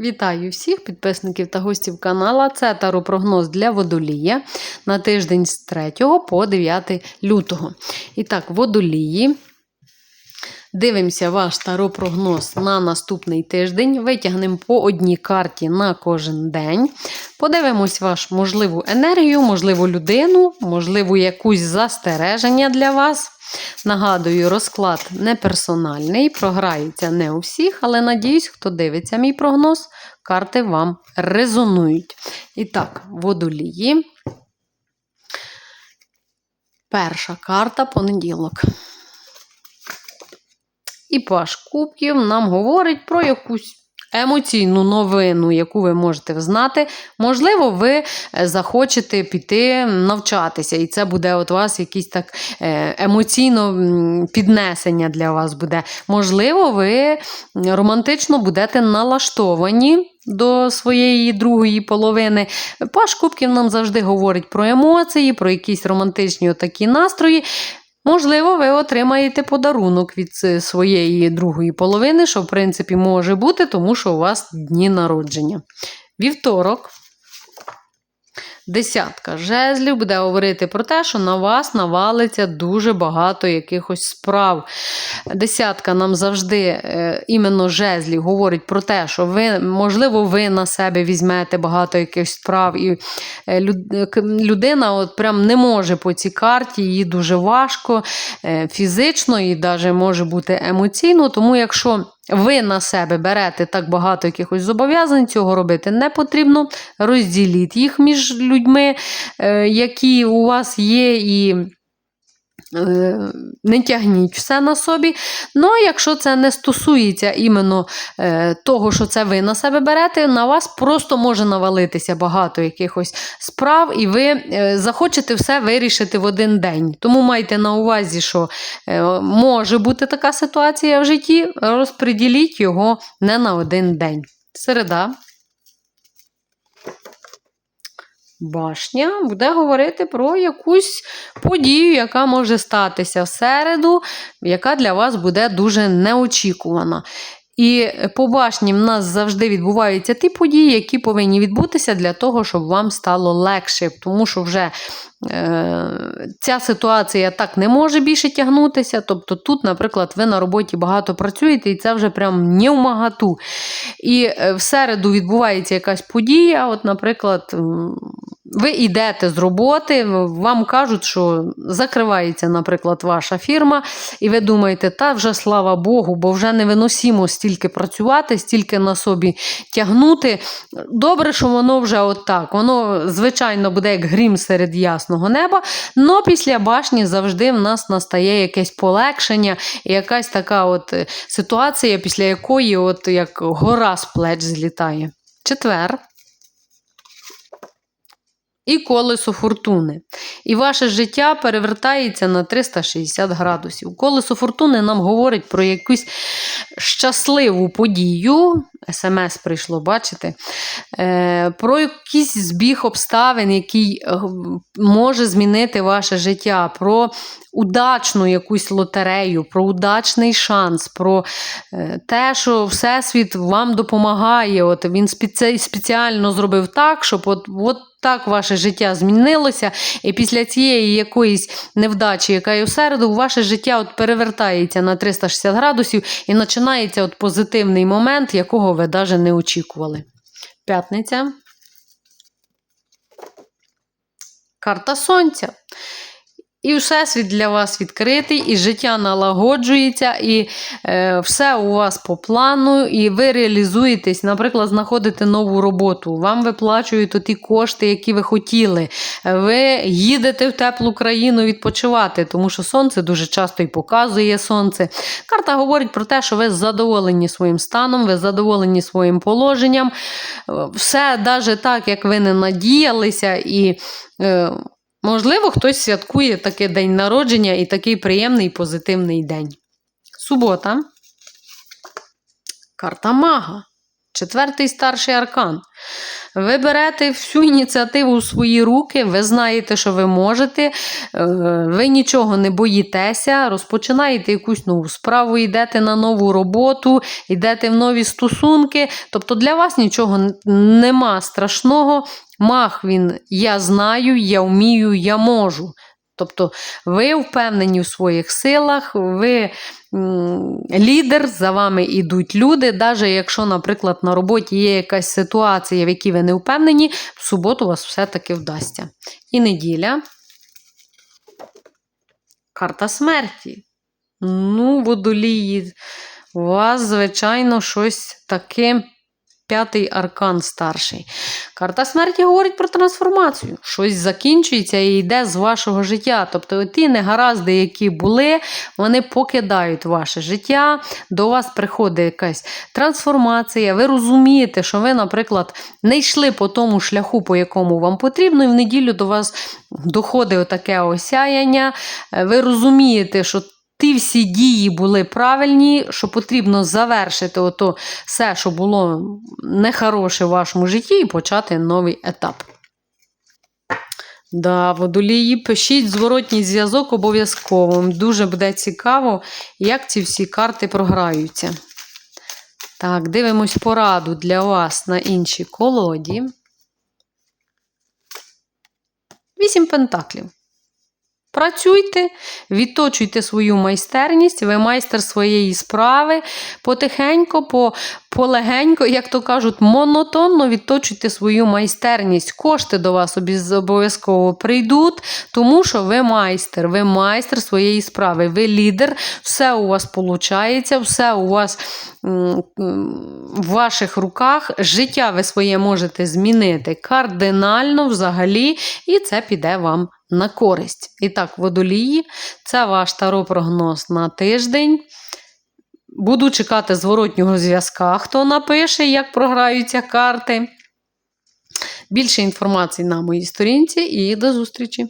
Вітаю всіх підписників та гостів канала. Це таропрогноз для водолія на тиждень з 3 по 9 лютого. І так, водолії. Дивимося ваш таропрогноз на наступний тиждень. Витягнемо по одній карті на кожен день. Подивимось ваш можливу енергію, можливу людину, можливо, якусь застереження для вас. Нагадую, розклад не персональний, програється не у всіх, але надіюсь, хто дивиться мій прогноз, карти вам резонують. І так, водолії. Перша карта понеділок. І паш кубків нам говорить про якусь емоційну новину, яку ви можете знати. Можливо, ви захочете піти навчатися, і це буде от вас якийсь так емоційно піднесення для вас буде. Можливо, ви романтично будете налаштовані. До своєї другої половини. Паш Кубків нам завжди говорить про емоції, про якісь романтичні такі настрої. Можливо, ви отримаєте подарунок від своєї другої половини, що, в принципі, може бути, тому що у вас дні народження. Вівторок. Десятка жезлів буде говорити про те, що на вас навалиться дуже багато якихось справ. Десятка нам завжди е, іменно жезлів говорить про те, що ви, можливо, ви на себе візьмете багато якихось справ, і е, людина от прям не може по цій карті, їй дуже важко е, фізично і навіть може бути емоційно. Тому якщо ви на себе берете так багато якихось зобов'язань, цього робити не потрібно. Розділіть їх між людьми, е, які у вас є, і не тягніть все на собі. Ну, якщо це не стосується іменно е, того, що це ви на себе берете, на вас просто може навалитися багато якихось справ, і ви захочете все вирішити в один день. Тому майте на увазі, що може бути така ситуація в житті, розподіліть його не на один день. Середа. Башня буде говорити про якусь подію, яка може статися в середу, яка для вас буде дуже неочікувана. І по башні в нас завжди відбуваються ті події, які повинні відбутися для того, щоб вам стало легше. Тому що вже е, ця ситуація так не може більше тягнутися. Тобто тут, наприклад, ви на роботі багато працюєте, і це вже прям не в магату. І е, в середу відбувається якась подія. От, наприклад, ви йдете з роботи, вам кажуть, що закривається, наприклад, ваша фірма, і ви думаєте, та вже слава Богу, бо вже невиносимо стільки працювати, стільки на собі тягнути. Добре, що воно вже отак. Воно, звичайно, буде як грім серед ясного неба, але після башні завжди в нас настає якесь полегшення, і якась така от е, ситуація, після якої от як гора з плеч злітає. Четвер і колесо фортуни. І ваше життя перевертається на 360 градусів. Колесо фортуни нам говорить про якусь щасливу подію. СМС прийшло, бачите? Е, Про якийсь збіг обставин, який е, може змінити ваше життя, про удачну якусь лотерею, про удачний шанс, про е, те, що Всесвіт вам допомагає. От Він спеціально зробив так, щоб от, от так ваше життя змінилося, і після цієї якоїсь невдачі, яка є у середу, ваше життя от перевертається на 360 градусів і починається от позитивний момент, якого ви навіть не очікували. П'ятниця. Карта Сонця. І всесвіт для вас відкритий, і життя налагоджується, і е, все у вас по плану, і ви реалізуєтесь, наприклад, знаходите нову роботу, вам виплачують ті кошти, які ви хотіли. Ви їдете в теплу країну відпочивати, тому що сонце дуже часто і показує сонце. Карта говорить про те, що ви задоволені своїм станом, ви задоволені своїм положенням. Все навіть так, як ви не надіялися. і е, Можливо, хтось святкує такий день народження і такий приємний позитивний день. Субота. Карта мага. Четвертий старший аркан. Ви берете всю ініціативу у свої руки, ви знаєте, що ви можете, е, ви нічого не боїтеся, розпочинаєте якусь нову справу, йдете на нову роботу, йдете в нові стосунки. Тобто для вас нічого нема страшного. Мах він я знаю, я вмію, я можу. Тобто ви впевнені в своїх силах, ви лідер, за вами йдуть люди. Навіть якщо, наприклад, на роботі є якась ситуація, в якій ви не впевнені, в суботу вас все-таки вдасться. І неділя. Карта смерті. Ну, водолії. У вас, звичайно, щось таке. П'ятий аркан старший. Карта смерті говорить про трансформацію. Щось закінчується і йде з вашого життя. Тобто ті негаразди, які були, вони покидають ваше життя, до вас приходить якась трансформація. Ви розумієте, що ви, наприклад, не йшли по тому шляху, по якому вам потрібно, і в неділю до вас доходить таке осяяння. Е, Ви розумієте, що ті всі дії були правильні, що потрібно завершити ото все, що було нехороше в вашому житті, і почати новий етап. Да, водолії, пишіть зворотній зв'язок обов'язково. Дуже буде цікаво, як ці всі карти програються. Так, дивимось пораду для вас на іншій колоді. Вісім пентаклів. Працюйте, відточуйте свою майстерність, ви майстер своєї справи. Потихенько, по, полегенько, як то кажуть, монотонно відточуйте свою майстерність. Кошти до вас обов'язково прийдуть, тому що ви майстер, ви майстер своєї справи, ви лідер, все у вас виходить, все у вас в ваших руках. Життя ви своє можете змінити кардинально взагалі, і це піде вам на користь. І так, водолії, це ваш таро-прогноз на тиждень. Буду чекати зворотнього зв'язка, хто напише, як програються карти. Більше інформації на моїй сторінці і до зустрічі!